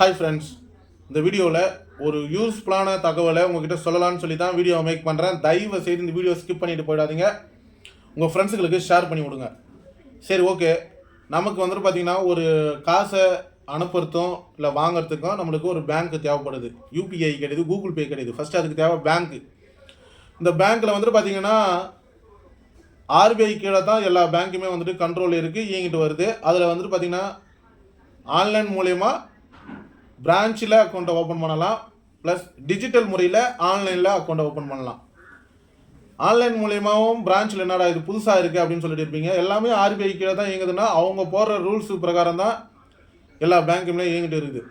Hi friends இந்த வீடியோவில் ஒரு யூஸ்ஃபுல்லான தகவலை உங்ககிட்ட சொல்லலாம்னு சொல்லி தான் வீடியோ மேக் பண்ணுறேன் தயவு செய்து இந்த வீடியோ ஸ்கிப் பண்ணிட்டு போயிடாதீங்க. உங்கள் ஃப்ரெண்ட்ஸுங்களுக்கு ஷேர் பண்ணி விடுங்க. சரி ஓகே நமக்கு வந்துட்டு பார்த்தீங்கன்னா ஒரு காசை அனுப்புறதும் இல்லை வாங்குறதுக்கும் நம்மளுக்கு ஒரு பேங்க் தேவைப்படுது. யூபிஐ கிடையாது கூகுள் பே கிடையாது. ஃபஸ்ட்டு அதுக்கு தேவை பேங்க்கு இந்த பேங்க்கில் வந்துட்டு பார்த்தீங்கன்னா ஆர்பிஐ கீழே தான் எல்லா பேங்க்குமே வந்துட்டு கண்ட்ரோல் இருக்குது இயங்கிட்டு வருது. அதில் வந்துட்டு பார்த்தீங்கன்னா ஆன்லைன் மூலயமா பிரான்ச்சில் அக்கௌண்ட்டை ஓப்பன் பண்ணலாம். ப்ளஸ் டிஜிட்டல் முறையில் ஆன்லைனில் அக்கௌண்ட்டை ஓப்பன் பண்ணலாம். ஆன்லைன் மூலியமாகவும் பிரான்ச்சில் என்னடா இது புதுசாக இருக்குது அப்படின்னு சொல்லிட்டு இருப்பீங்க. எல்லாமே ஆர்பிஐ கீழே தான் இயங்குதுன்னா அவங்க போடுற ரூல்ஸ் பிரகாரம் தான் எல்லா பேங்க்குமே இயங்கிட்டு இருக்குது.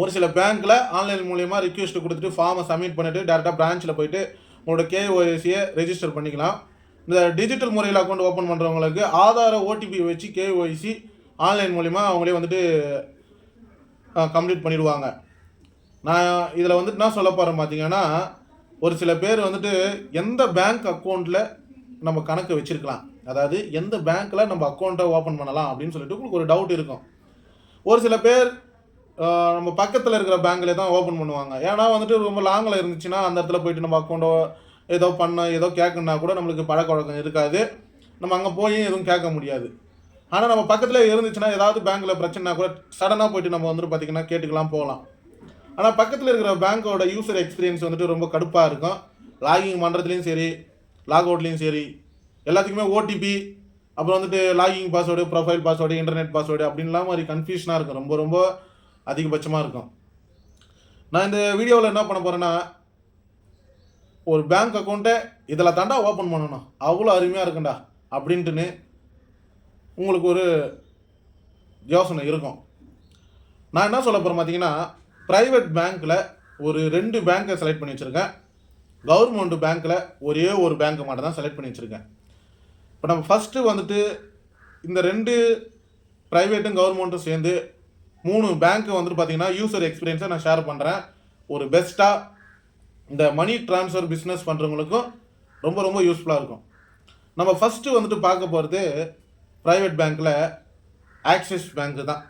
ஒரு சில பேங்க்கில் ஆன்லைன் மூலியமாக ரிக்வெஸ்ட் கொடுத்துட்டு ஃபார்மை சப்மிட் பண்ணிவிட்டு டேரெக்டாக பிரான்ச்சில் போயிட்டு உங்களோட கேஒய்சியை ரெஜிஸ்டர் பண்ணிக்கலாம். இந்த டிஜிட்டல் முறையில் அக்கௌண்ட் ஓப்பன் பண்ணுறவங்களுக்கு ஆதார ஓடிபி வச்சு கேஒய்சி ஆன்லைன் மூலிமா அவங்களே வந்துட்டு கம்ப்ளீட் பண்ணிடுவாங்க. நான் இதில் வந்துட்டு என்ன சொல்ல போகிறேன் பார்த்தீங்கன்னா ஒரு சில பேர் வந்துட்டு எந்த பேங்க் அக்கௌண்ட்டில் நம்ம கணக்கு வச்சுருக்கலாம். அதாவது எந்த பேங்க்கில் நம்ம அக்கௌண்ட்டை ஓப்பன் பண்ணலாம் அப்படின்னு சொல்லிட்டு உங்களுக்கு ஒரு டவுட் இருக்கும். ஒரு சில பேர் நம்ம பக்கத்தில் இருக்கிற பேங்க்கில் தான் ஓப்பன் பண்ணுவாங்க. ஏன்னா வந்துட்டு ரொம்ப லாங்கில் இருந்துச்சுன்னா அந்த இடத்துல போயிட்டு நம்ம அக்கௌண்ட்டோ ஏதோ பண்ண ஏதோ கேட்கணுன்னா கூட நம்மளுக்கு பழக்க வழக்கம் இருக்காது. நம்ம அங்கே போய் எதுவும் கேட்க முடியாது. ஆனால் நம்ம பக்கத்தில் இருந்துச்சுன்னா ஏதாவது பேங்க்கில் பிரச்சனைனா கூட சடனாக போயிட்டு நம்ம வந்துட்டு பார்த்திங்கன்னா கேட்டுக்கலாம் போகலாம். ஆனால் பக்கத்தில் இருக்கிற பேங்க்கோட யூசர் எக்ஸ்பீரியன்ஸ் வந்துட்டு ரொம்ப கடுப்பாக இருக்கும். லாகிங் பண்ணுறதுலையும் சரி லாக் அவுட்லேயும் சரி எல்லாத்துக்குமே ஓடிபி அப்புறம் வந்துட்டு login password profile password internet password அப்படின்லாம் மாதிரி கன்ஃபியூஷனாக இருக்கும். ரொம்ப ரொம்ப அதிகபட்சமாக இருக்கும். நான் இந்த வீடியோவில் என்ன பண்ண போகிறேன்னா ஒரு பேங்க் அக்கௌண்ட்டை இதில் தாண்டா ஓப்பன் பண்ணணும். அவ்வளோ அருமையாக இருக்குண்டா அப்படின்ட்டுன்னு உங்களுக்கு ஒரு யோசனை இருக்கும். நான் என்ன சொல்ல போகிறேன் பார்த்தீங்கன்னா ப்ரைவேட் பேங்க்கில் ஒரு ரெண்டு பேங்க்கை செலக்ட் பண்ணி வச்சுருக்கேன். கவர்மெண்ட் பேங்க்கில் ஒரே ஒரு பேங்க்கை மட்டும் தான் செலக்ட் பண்ணி வச்சுருக்கேன். இப்போ நம்ம ஃபஸ்ட்டு வந்துட்டு இந்த ரெண்டு ப்ரைவேட்டும் கவர்மெண்ட்டும் சேர்ந்து மூணு பேங்க்கு வந்துட்டு பார்த்தீங்கன்னா யூசர் எக்ஸ்பீரியன்ஸை நான் ஷேர் பண்ணுறேன் ஒரு பெஸ்ட்டாக இந்த மணி ட்ரான்ஸ்ஃபர் பிஸ்னஸ் பண்ணுறவங்களுக்கும் ரொம்ப ரொம்ப யூஸ்ஃபுல்லாக இருக்கும். நம்ம ஃபஸ்ட்டு வந்துட்டு பார்க்க போகிறது ப்ரைவேட் பேங்க்கில் ஆக்சிஸ் பேங்க்கு தான்.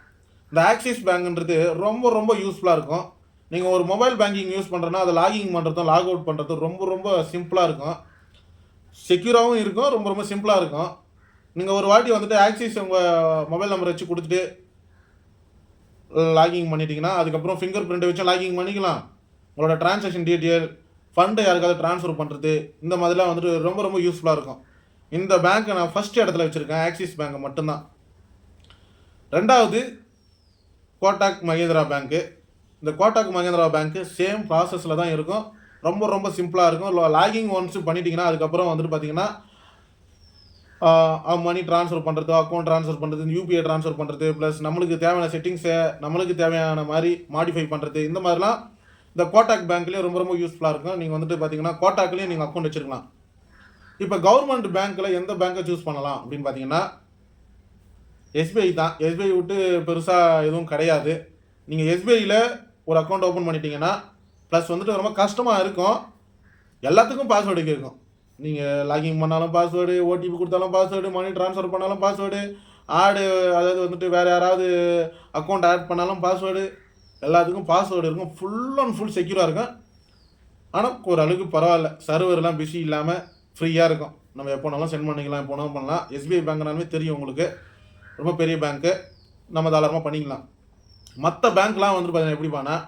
இந்த ஆக்சிஸ் பேங்க்ன்றது ரொம்ப ரொம்ப யூஸ்ஃபுல்லாக இருக்கும். நீங்கள் ஒரு மொபைல் பேங்கிங் யூஸ் பண்ணுறோன்னா அதை லாகிங் பண்ணுறதும் லாக் அவுட் பண்ணுறதும் ரொம்ப ரொம்ப சிம்பிளாக இருக்கும். செக்யூராகவும் இருக்கும் ரொம்ப ரொம்ப சிம்பிளாக இருக்கும். நீங்கள் ஒரு வாட்டி வந்துட்டு ஆக்சிஸ் உங்கள் மொபைல் நம்பர் வச்சு கொடுத்துட்டு லாகிங் பண்ணிட்டீங்கன்னா அதுக்கப்புறம் ஃபிங்கர் பிரிண்ட்டை வச்சு லாகிங் பண்ணிக்கலாம். உங்களோட டிரான்சாக்ஷன் டீட்டெயில் ஃபண்டை யாருக்காவது ட்ரான்ஸ்ஃபர் பண்ணுறது இந்த மாதிரிலாம் வந்துட்டு ரொம்ப ரொம்ப யூஸ்ஃபுல்லாக இருக்கும். இந்த பேங்க்கை நான் ஃபஸ்ட் இடத்துல வச்சுருக்கேன். ஆக்சிஸ் பேங்க்கை மட்டும்தான். ரெண்டாவது கோட்டாக் மகேந்திரா பேங்க்கு இந்த கோட்டாக் மகேந்திரா பேங்க்கு சேம் ப்ராசஸில் தான் இருக்கும். ரொம்ப ரொம்ப சிம்பிளாக இருக்கும். லாகிங் ஒன்ஸ் பண்ணிட்டீங்கன்னா அதுக்கப்புறம் வந்துட்டு பார்த்தீங்கன்னா மணி ட்ரான்ஸ்ஃபர் பண்ணுறது அக்கௌண்ட் ட்ரான்ஸ்ஃபர் பண்ணுறது யூபிஐ ட்ரான்ஸ்ஃபர் பண்ணுறது ப்ளஸ் நம்மளுக்கு தேவையான செட்டிங்ஸை நம்மளுக்கு தேவையான மாதிரி மாடிஃபை பண்ணுறது இந்த மாதிரிலாம் இந்த கோட்டாக் பேங்க்லேயும் ரொம்ப ரொம்ப யூஸ்ஃபுல்லாக இருக்கும். நீங்கள் வந்துட்டு பார்த்தீங்கன்னா கோட்டாக்லேயும் நீங்கள் அக்கௌண்ட் வச்சுருக்கலாம். இப்போ கவர்மெண்ட் பேங்க்கில் எந்த பேங்க்கை சூஸ் பண்ணலாம் அப்படின்னு பார்த்தீங்கன்னா எஸ்பிஐ தான். எஸ்பிஐ விட்டு பெருசாக எதுவும் கிடையாது. நீங்கள் எஸ்பிஐயில் ஒரு அக்கௌண்ட் ஓப்பன் பண்ணிட்டீங்கன்னா ப்ளஸ் வந்துட்டு ரொம்ப கஷ்டமாக இருக்கும். எல்லாத்துக்கும் பாஸ்வேர்டு கேட்கும் நீங்கள் லாகின் பண்ணாலும் பாஸ்வேர்டு ஓடிபி கொடுத்தாலும் பாஸ்வேர்டு மணி ட்ரான்ஸ்ஃபர் பண்ணாலும் பாஸ்வேர்டு ஆடு அதாவது வந்துட்டு வேறு யாராவது அக்கௌண்ட் ஆட் பண்ணாலும் பாஸ்வேர்டு எல்லாத்துக்கும் பாஸ்வேர்டு இருக்கும். ஃபுல் அண்ட் ஃபுல் செக்யூராக இருக்கும். ஆனால் ஓரளவுக்கு பரவாயில்ல. சர்வர்லாம் பிஸி இல்லாமல் ஃப்ரீயாக இருக்கும். நம்ம எப்போனாலும் சென்ட் பண்ணிக்கலாம் எப்போனாலும் பண்ணலாம். எஸ்பிஐ பேங்க்னாலுமே தெரியும் உங்களுக்கு. ரொம்ப பெரிய பேங்க்கு நம்ம தாராளமாக பண்ணிக்கலாம். மற்ற பேங்க்லாம் வந்து பார்த்தீங்கன்னா எப்படி பண்ணால்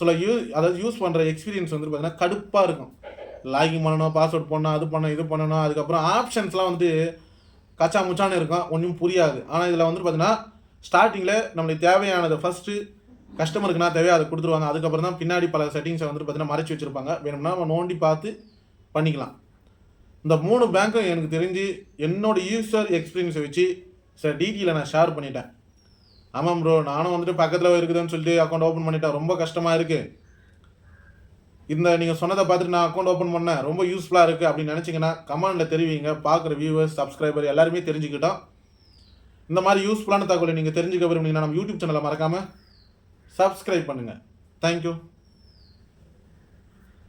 சில யூ அதாவது யூஸ் பண்ணுற எக்ஸ்பீரியன்ஸ் வந்துட்டு பார்த்தீங்கன்னா கடுப்பாக இருக்கும். லாகின் பண்ணணும் பாஸ்வேர்ட் பண்ணணும் அது பண்ணணும் இது பண்ணணும். அதுக்கப்புறம் ஆப்ஷன்ஸ்லாம் வந்துட்டு கச்சா முச்சான்னு இருக்கும். ஒன்றும் புரியாது. ஆனால் இதில் வந்துட்டு பார்த்தீங்கன்னா ஸ்டார்டிங்கில் நம்மளுக்கு தேவையானதை ஃபஸ்ட்டு கஸ்டமருக்கு நான் தேவையோ அதை கொடுத்துருவாங்க. அதுக்கப்புறம் தான் பின்னாடி பல செட்டிங்ஸை வந்துட்டு பார்த்தீங்கன்னா மறைச்சி வச்சுருப்பாங்க. வேணும்னா நம்ம நோண்டி பார்த்து பண்ணிக்கலாம். இந்த மூணு பேங்க்கும் எனக்கு தெரிஞ்சு என்னோட யூஸர் எக்ஸ்பீரியன்ஸை வச்சு சில டீட்டெயிலை நான் ஷேர் பண்ணிட்டேன். ஆமாம் ப்ரோ நானும் வந்துட்டு பக்கத்தில் இருக்குதுன்னு சொல்லிட்டு அக்கௌண்ட் ஓப்பன் பண்ணிட்டேன். ரொம்ப கஷ்டமாக இருக்குது இந்த நீங்கள் சொன்னதை பார்த்துட்டு நான் அக்கௌண்ட் ஓப்பன் பண்ணேன். ரொம்ப யூஸ்ஃபுல்லாக இருக்குது அப்படின்னு நினச்சிங்கன்னா கமெண்டில் தெரிவிங்க. பார்க்குற வியூவர்ஸ் சப்ஸ்கிரைபர் எல்லாருமே தெரிஞ்சுக்கிட்டோம். இந்த மாதிரி யூஸ்ஃபுல்லான தகவலை நீங்கள் தெரிஞ்சுக்க விரும்புனீங்கன்னா நம்ம யூடியூப் சேனலை மறக்காமல் சப்ஸ்கிரைப் பண்ணுங்கள் தேங்க்யூ